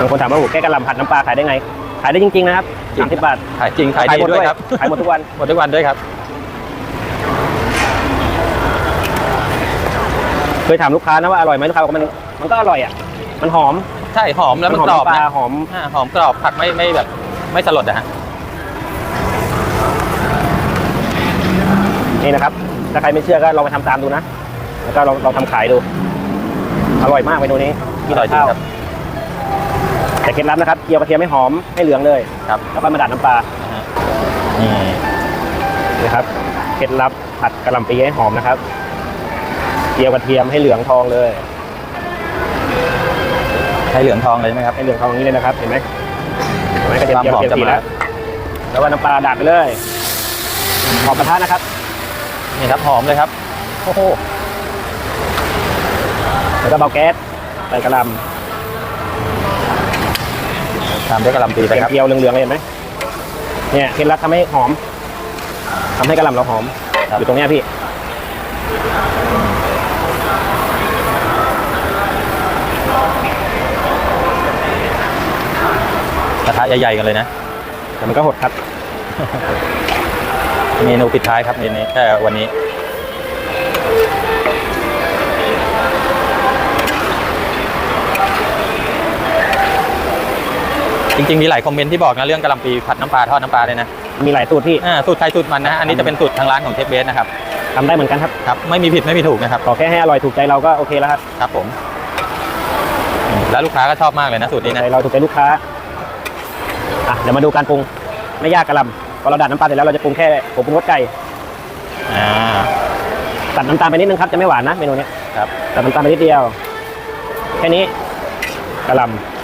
บางคนถามว่าโอ้โหแก้กระหลำผัดน้ำปลาขายได้ไง ขายได้จริงๆนะครับจริงสามสิบบาทขายจริงขายดีหมดด้วยครับขายหมดทุกวันหมดทุกวันด้วยครับ เคยถามลูกค้านะว่าอร่อยไหมลูกค้าบอกว่ามันมันก็อร่อยอะ มันหอมใช่หอมแล้วมันหอมกรอบน้ำปลานะหอมอ่าหอมกรอบผักไม่ไม่แบบไม่สลดอะฮะนี่นะครับ ถ้าใครไม่เชื่อก็ลองไปทำตามดูนะ แล้วก็ลองลองทำขายดู อร่อยมากเมนูนี้กินอร่อยจริงข้าวครับ แต่เคล็ดลับนะครับเกี๊ยวกระเทียมไม่หอมไม่เหลืองเลยครับแล้วก็มาดัดน้ำปลานี่นะครับเคล็ดลับผัดกะหล่ำปีให้หอมนะครับเกี๊ยวกระเทียมให้เหลืองทองเลยใช้เหลืองทองเลยใช่ไหมครับให้เหลืองทองอย่างนี้เลยนะครับเห็นไหมเห็นไหมกระเทียมความเจียวหอมเทียมสีจะมาแล้วแล้วก็น้ำปลาดัดไปเลยหอมกระทะนะครับนี่ครับหอมเลยครับโอ้โหแล้วก็เบาแก๊สใส่กระหล ตามด้วยกระหลำปีำนะครับเจียวๆเหลืองๆเลยเห็นไหมเนี่ยเคล็ดลับทำให้หอมทำให้กระหล่ำเราหอมครับอยู่ตรงเนี้ยพี่กระทะใหญ่ๆกันเลยนะ แต่มันก็หดครับ เมนูปิดท้ายครับเมนูแต่วันนี้ จริงๆมีหลายคอมเมนต์ที่บอกนะเรื่องกะหล่ำปีผัดน้ำปลาทอดน้ำปลาเลยนะมีหลายสูตรพี่อ่าสูตรใครสูตรมันนะ อันนี้จะเป็นสูตรทางร้านของเชฟเบสนะครับทำได้เหมือนกันครับครับไม่มีผิดไม่มีถูกนะครับขอแค่ให้อร่อยถูกใจเราก็โอเคแล้วครับครับผมอืมแล้วลูกค้าก็ชอบมากเลยนะสูตรนี้ถูกนะใจเราถูกใจลูกค้าอะเดี๋ยวมาดูการปรุงไม่ยากกระหลำพอเราดัดน้ำปลาเสร็จแล้วเราจะปรุงแค่ผงปรุงรสไก่อ่าตัดน้ำตาลไปนิดนึงครับจะไม่หวานนะเมนูเนี้ยครับตัดน้ำตาลไปนิดเดียว แค่นี้กระหลำ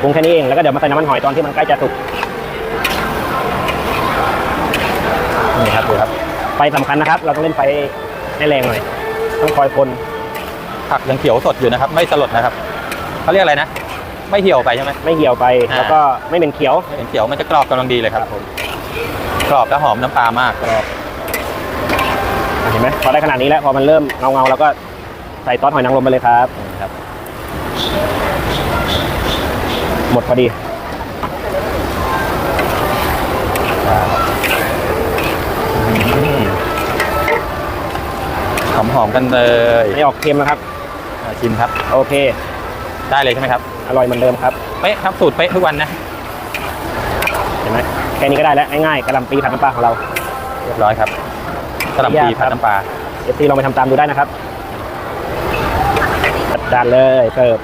ปรุงแค่นี้เอง แล้วก็เดี๋ยวมาใส่น้ำมันหอยตอนที่มันใกล้จะสุก นี่ครับดูครับ ไฟสำคัญนะครับ เราต้องเล่นไฟให้แรงหน่อย ต้องคอยคนผักยังเขียวสดอยู่นะครับ ไม่สลดนะครับเขาเรียกอะไรนะ ไม่เหี่ยวไปใช่ไหมไม่เหี่ยวไปอ่าแล้วก็ไม่เป็นเขียวไม่เป็นเขียว มันจะกรอบกำลังดีเลยครับกรอบและหอมน้ำปลามากเห็นไหมพอได้ขนาดนี้แล้วพอมันเริ่มเงาเงาๆแล้วก็ใส่ซอสหอยนางรมไปเลยครับครับ หมดพอดีหอมหอมๆกันเลยไม่ออกเค็มนะครับ อ่าชิมครับ โอเค ได้เลยใช่ไหมครับอร่อยเหมือนเดิมครับ เป๊ะครับสูตรเป๊ะทุกวันนะเห็นไหมแค่นี้ก็ได้แล้วง่ายๆกระหลำปีผัดน้ำปลาของเรา เรียบร้อยครับกระหล่ำปีผัดน้ำปลาเอฟซีลองไปทำตามดูได้นะครับจัดจานเลยเสิร์ฟ